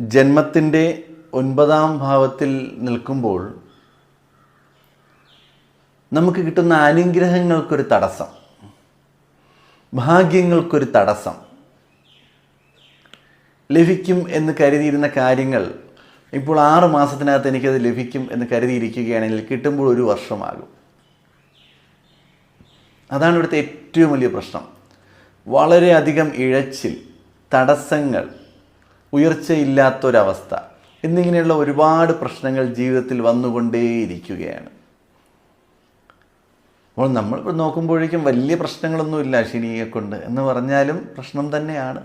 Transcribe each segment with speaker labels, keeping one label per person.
Speaker 1: ജന്മത്തിന്റെ ഒൻപതാം ഭാവത്തിൽ നിൽക്കുമ്പോൾ നമുക്ക് കിട്ടുന്ന അനുഗ്രഹങ്ങൾക്കൊരു തടസ്സം ഭാഗ്യങ്ങൾക്കൊരു തടസ്സം ലഭിക്കും എന്ന് കരുതിയിരുന്ന കാര്യങ്ങൾ ഇപ്പോൾ ആറ് മാസത്തിനകത്ത് എനിക്കത് ലഭിക്കും എന്ന് കരുതിയിരിക്കുകയാണെങ്കിൽ കിട്ടുമ്പോൾ ഒരു വർഷമാകും. അതാണ് ഇവിടുത്തെ ഏറ്റവും വലിയ പ്രശ്നം. വളരെയധികം ഇഴച്ചിൽ തടസ്സങ്ങൾ ഉയർച്ചയില്ലാത്തൊരവസ്ഥ. എന്നിങ്ങനെയുള്ള ഒരുപാട് പ്രശ്നങ്ങൾ ജീവിതത്തിൽ വന്നുകൊണ്ടേയിരിക്കുകയാണ്. അപ്പോൾ നമ്മൾ നോക്കുമ്പോഴേക്കും വലിയ പ്രശ്നങ്ങളൊന്നുമില്ല ശനിയെ കൊണ്ട്. എന്ന് പറഞ്ഞാലും പ്രശ്നം തന്നെയാണ്.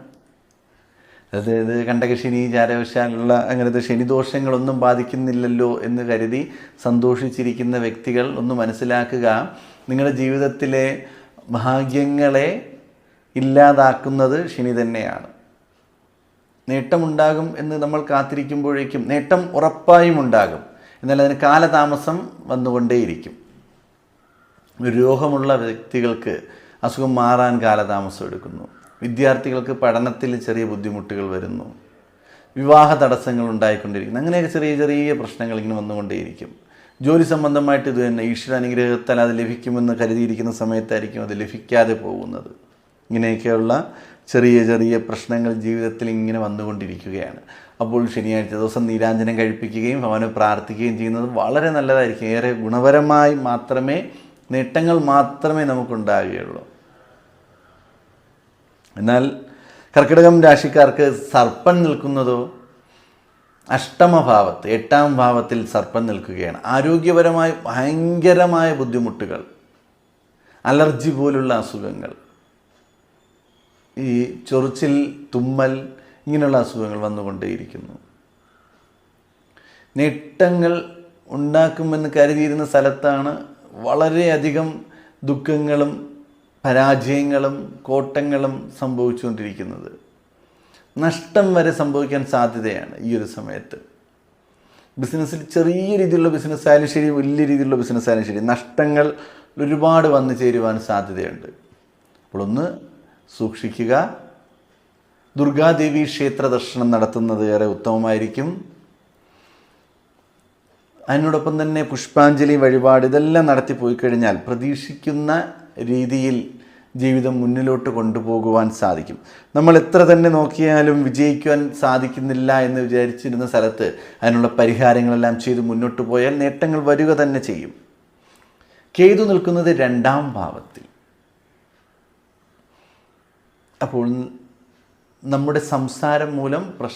Speaker 1: അതായത് കണ്ടകശനി ചാരവശാലുള്ള അങ്ങനത്തെ ശനിദോഷങ്ങളൊന്നും ബാധിക്കുന്നില്ലല്ലോ എന്ന് കരുതി സന്തോഷിച്ചിരിക്കുന്ന വ്യക്തികൾ ഒന്ന് മനസ്സിലാക്കുക. നിങ്ങളുടെ ജീവിതത്തിലെ ഭാഗ്യങ്ങളെ ഇല്ലാതാക്കുന്നത് ശനി തന്നെയാണ്. നേട്ടമുണ്ടാകും എന്ന് നമ്മൾ കാത്തിരിക്കുമ്പോഴേക്കും നേട്ടം ഉറപ്പായും ഉണ്ടാകും. എന്നാൽ അതിന് കാലതാമസം വന്നുകൊണ്ടേയിരിക്കും. രോഗമുള്ള വ്യക്തികൾക്ക് അസുഖം മാറാൻ കാലതാമസം എടുക്കുന്നു. വിദ്യാർത്ഥികൾക്ക് പഠനത്തിൽ ചെറിയ ബുദ്ധിമുട്ടുകൾ വരുന്നു. വിവാഹ തടസ്സങ്ങൾ ഉണ്ടായിക്കൊണ്ടിരിക്കുന്നു. അങ്ങനെയൊക്കെ ചെറിയ ചെറിയ പ്രശ്നങ്ങൾ ഇങ്ങനെ വന്നുകൊണ്ടേയിരിക്കും. ജോലി സംബന്ധമായിട്ട് ഇത് തന്നെ ഈശ്വര അനുഗ്രഹത്താൽ അത് ലഭിക്കുമെന്ന് കരുതിയിരിക്കുന്ന സമയത്തായിരിക്കും അത് ലഭിക്കാതെ പോകുന്നത്. ഇങ്ങനെയൊക്കെയുള്ള ചെറിയ ചെറിയ പ്രശ്നങ്ങൾ ജീവിതത്തിൽ ഇങ്ങനെ വന്നുകൊണ്ടിരിക്കുകയാണ്. അപ്പോൾ ശനിയാഴ്ച ദിവസം നീരാഞ്ജനം കഴിപ്പിക്കുകയും ഭവനെ പ്രാർത്ഥിക്കുകയും ചെയ്യുന്നത് വളരെ നല്ലതായിരിക്കും. ഏറെ ഗുണപരമായി മാത്രമേ നേട്ടങ്ങൾ മാത്രമേ നമുക്കുണ്ടാകുകയുള്ളൂ. എന്നാൽ കർക്കിടകം രാശിക്കാർക്ക് സർപ്പം നിൽക്കുന്നതോ അഷ്ടമഭാവത്ത് എട്ടാം ഭാവത്തിൽ സർപ്പം നിൽക്കുകയാണ്. ആരോഗ്യപരമായി ഭയങ്കരമായ ബുദ്ധിമുട്ടുകൾ അലർജി പോലുള്ള അസുഖങ്ങൾ ഈ ചൊറിച്ചിൽ തുമ്മൽ ഇങ്ങനെയുള്ള അസുഖങ്ങൾ വന്നുകൊണ്ടേയിരിക്കുന്നു. നേട്ടങ്ങൾ ഉണ്ടാക്കുമെന്ന് കരുതിയിരുന്ന സ്ഥലത്താണ് വളരെയധികം ദുഃഖങ്ങളും പരാജയങ്ങളും കോട്ടങ്ങളും സംഭവിച്ചുകൊണ്ടിരിക്കുന്നത്. നഷ്ടം വരെ സംഭവിക്കാൻ സാധ്യതയാണ് ഈ ഒരു സമയത്ത്. ബിസിനസ്സിൽ ചെറിയ രീതിയിലുള്ള ബിസിനസ് ആയാലും ശരി വലിയ രീതിയിലുള്ള ബിസിനസ്സായാലും ശരി നഷ്ടങ്ങൾ ഒരുപാട് വന്നു ചേരുവാൻ സാധ്യതയുണ്ട്. അപ്പോൾ ഒന്ന് സൂക്ഷിക്കുക. ദുർഗാദേവി ക്ഷേത്ര ദർശനം നടത്തുന്നത് ഏറെ ഉത്തമമായിരിക്കും. അതിനോടൊപ്പം തന്നെ പുഷ്പാഞ്ജലി വഴിപാട് ഇതെല്ലാം നടത്തി പോയി കഴിഞ്ഞാൽ പ്രതീക്ഷിക്കുന്ന രീതിയിൽ ജീവിതം മുന്നിലോട്ട് കൊണ്ടുപോകുവാൻ സാധിക്കും. നമ്മൾ എത്ര തന്നെ നോക്കിയാലും വിജയിക്കുവാൻ സാധിക്കുന്നില്ല എന്ന് വിചാരിച്ചിരുന്ന സ്ഥലത്ത് അതിനുള്ള പരിഹാരങ്ങളെല്ലാം ചെയ്ത് മുന്നോട്ട് പോയാൽ നേട്ടങ്ങൾ വരിക തന്നെ ചെയ്യും. കേതു നിൽക്കുന്നത് രണ്ടാം ഭാവത്തിൽ. അപ്പോൾ നമ്മുടെ സംസാരം മൂലം പ്രശ്നം